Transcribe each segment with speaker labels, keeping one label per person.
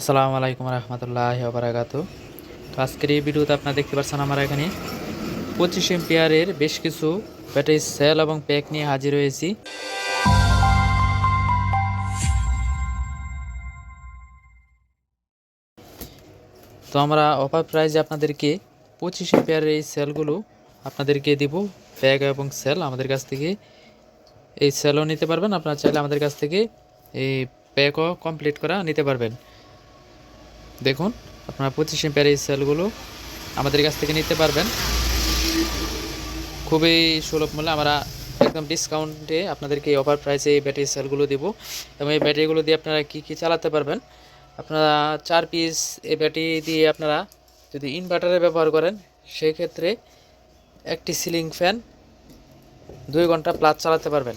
Speaker 1: আসসালামু আলাইকুম রহমতুল্লাহ বারাকাত তো আজকের এই ভিডিওতে আপনারা দেখতে পাচ্ছেন আমার এখানে পঁচিশ এম্পিয়ারের বেশ কিছু ব্যাটারি সেল এবং প্যাক নিয়ে হাজির হয়েছি। তো আমরা অফার প্রাইজে আপনাদেরকে পঁচিশ এম্পিয়ারের এই সেলগুলো আপনাদেরকে দিব প্যাক এবং সেল আমাদের কাছ থেকে এই সেলও নিতে পারবেন। আপনারা চাইলে আমাদের কাছ থেকে এই প্যাকও কমপ্লিট করা নিতে পারবেন। দেখুন, আপনারা পঁচিশ এম্পিয়ার এই সেলগুলো আমাদের কাছ থেকে নিতে পারবেন। খুবই সুলভ মূল্যে আমরা একদম ডিসকাউন্টে আপনাদেরকে অফার প্রাইসে এই ব্যাটারি সেলগুলো দেব এবং এই ব্যাটারিগুলো দিয়ে আপনারা কি কি চালাতে পারবেন? আপনারা চার পিস এই ব্যাটারি দিয়ে আপনারা যদি ইনভার্টারে ব্যবহার করেন, সেক্ষেত্রে একটি সিলিং ফ্যান দুই ঘণ্টা প্লাস চালাতে পারবেন।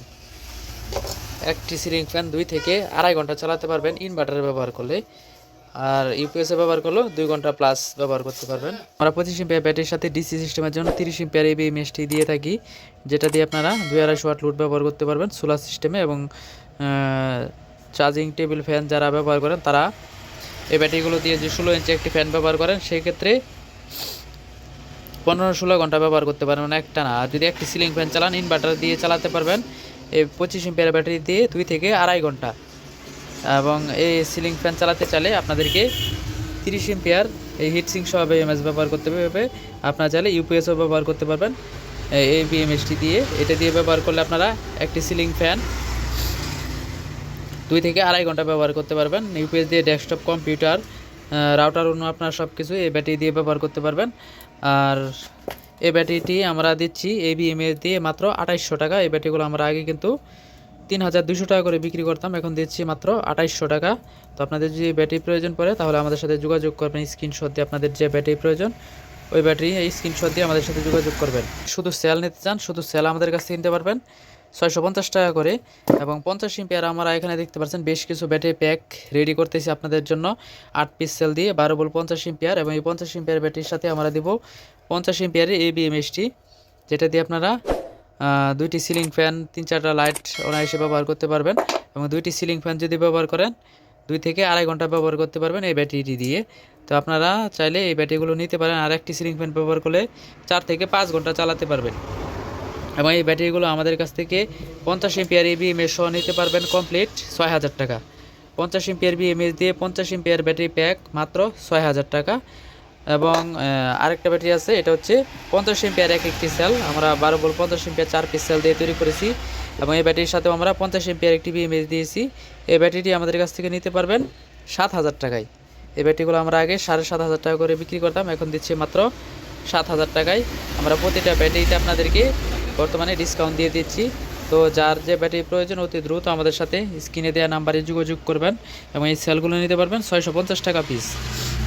Speaker 1: একটি সিলিং ফ্যান দুই থেকে আড়াই ঘণ্টা চালাতে পারবেন ইনভার্টারে ব্যবহার করলে। আর ইউপিএসে ব্যবহার করলেও দুই ঘণ্টা প্লাস ব্যবহার করতে পারবেন। আমরা পঁচিশ এম্পিয়ার ব্যাটারির সাথে ডিসি সিস্টেমের জন্য তিরিশ এম্পিয়ার এই মেশটি দিয়ে থাকি, যেটা দিয়ে আপনারা দুই আড়াইশো ওয়াট লোড ব্যবহার করতে পারবেন সোলার সিস্টেমে এবং চার্জিং টেবিল ফ্যান যারা ব্যবহার করেন তারা এই ব্যাটারিগুলো দিয়ে যে ষোলো ইঞ্চি একটি ফ্যান ব্যবহার করেন সেই ক্ষেত্রে পনেরো ষোলো ঘণ্টা ব্যবহার করতে পারবেন একটা না আর যদি একটি সিলিং ফ্যান চালান ইনভার্টার দিয়ে চালাতে পারবেন, এই পঁচিশ এম্পিয়ার ব্যাটারি দিয়ে দুই থেকে আড়াই ঘণ্টা। এবং এই সিলিং ফ্যান চালাতে চাইলে আপনাদেরকে তিরিশ এম্পিয়ার এই হিটসিং সহ বিএমএস ব্যবহার করতে হবে। আপনারা চাইলে ইউপিএসও ব্যবহার করতে পারবেন। এই বিএমএসটি দিয়ে। এটা দিয়ে ব্যবহার করলে আপনারা একটি সিলিং ফ্যান দুই থেকে আড়াই ঘণ্টা ব্যবহার করতে পারবেন। ইউপিএস দিয়ে ডেস্কটপ কম্পিউটার রাউটার অন্য আপনার সব কিছু এই ব্যাটারি দিয়ে ব্যবহার করতে পারবেন। আর এই ব্যাটারিটি আমরা দিচ্ছি এই বিএমএস দিয়ে মাত্র আঠাইশশো টাকা। এই ব্যাটারিগুলো আমরা আগে কিন্তু তিন হাজার দুশো টাকা করে বিক্রি করতাম। এখন দিচ্ছি মাত্র আঠাইশশো টাকা। তো আপনাদের যদি ব্যাটারি প্রয়োজন পড়ে, তাহলে আমাদের সাথে যোগাযোগ করবেন, স্ক্রিনশট দিয়ে আপনাদের যে ব্যাটারি প্রয়োজন, ওই ব্যাটারি, এই স্ক্রিনশট দিয়ে আমাদের সাথে যোগাযোগ করবেন। শুধু সেল নিতে চান, শুধু সেল আমাদের কাছ থেকে নিতে পারবেন, ছয়শো পঞ্চাশ টাকা করে। এবং পঞ্চাশ এম্পিয়ার আমরা এখানে দেখতে পাচ্ছেন, বেশ কিছু ব্যাটারি প্যাক রেডি করতেছি আপনাদের জন্য। আট পিস সেল দিয়ে বারো বল পঞ্চাশ এম্পিয়ার এবং এই পঞ্চাশ এম্পিয়ার ব্যাটারির সাথে আমরা দিব পঞ্চাশ এম্পিয়ারের এ বিএমএসটি যেটা দিয়ে আপনারা দুইটি সিলিং ফ্যান তিন চারটা লাইট অনায়াসে ব্যবহার করতে পারবেন এবং দুইটি সিলিং ফ্যান যদি ব্যবহার করেন, দুই থেকে আড়াই ঘণ্টা ব্যবহার করতে পারবেন এই ব্যাটারিটি দিয়ে। তো আপনারা চাইলে এই ব্যাটারিগুলো নিতে পারেন আর একটি সিলিং ফ্যান ব্যবহার করলে চার থেকে পাঁচ ঘণ্টা চালাতে পারবেন। এবং এই ব্যাটারিগুলো আমাদের কাছ থেকে পঞ্চাশ এমপিআর বিএমএস সহ নিতে পারবেন কমপ্লিট ছয় হাজার টাকা। পঞ্চাশ এমপিআর বিএমএস দিয়ে পঞ্চাশ এমপিআর ব্যাটারি প্যাক মাত্র ছয় হাজার টাকা। এবং আরেকটা ব্যাটারি আছে, এটা হচ্ছে পঞ্চাশ এমপিআর এক একটি সেল আমরা বারো বল পঞ্চাশ এমপিআর চার পিস সেল দিয়ে তৈরি করেছি এবং এই ব্যাটারির সাথেও আমরা পঞ্চাশ এমপিআর একটি বিএমএস দিয়েছি। এই ব্যাটারিটি আমাদের কাছ থেকে নিতে পারবেন সাত হাজার টাকায়। এই ব্যাটারিগুলো আমরা আগে সাড়ে সাত হাজার টাকা করে বিক্রি করতাম, এখন দিচ্ছি মাত্র সাত হাজার টাকায়। আমরা প্রতিটা ব্যাটারিতে আপনাদেরকে বর্তমানে ডিসকাউন্ট দিয়ে দিচ্ছি। তো যার যে ব্যাটারি প্রয়োজন অতি দ্রুত আমাদের সাথে স্ক্রিনে দেওয়া নাম্বারে যোগাযোগ করবেন এবং এই সেলগুলো নিতে পারবেন ছয়শো পঞ্চাশ টাকা পিস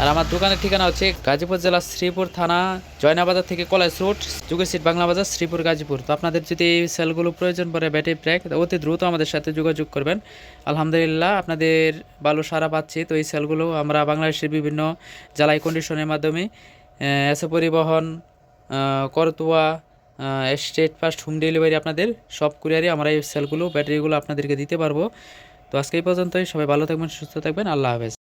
Speaker 1: আর আমার দোকানের ঠিকানা হচ্ছে গাজীপুর জেলার শ্রীপুর থানা, জয়নাবাজার থেকে কলেজ রোড, যুগের সিট বাংলা বাজার, শ্রীপুর, গাজীপুর। তো আপনাদের যদি এই সেলগুলো প্রয়োজন পড়ে, ব্যাটারি ব্র্যাক অতি দ্রুত আমাদের সাথে যোগাযোগ করবেন। আলহামদুলিল্লাহ, আপনাদের ভালো সারা পাচ্ছি। তো এই সেলগুলো আমরা বাংলাদেশের বিভিন্ন জ্বালাই কন্ডিশনের মাধ্যমে এসে পরিবহন Karatoya state first home delivery আপনাদের, সব কুরিয়ারে আমরা এই সেলগুলো, ব্যাটারিগুলো আপনাদেরকে দিতে পারব। তো আজকে এই পর্যন্তই। সবাই ভালো থাকবেন, সুস্থ থাকবেন। আল্লাহ হাফেজ।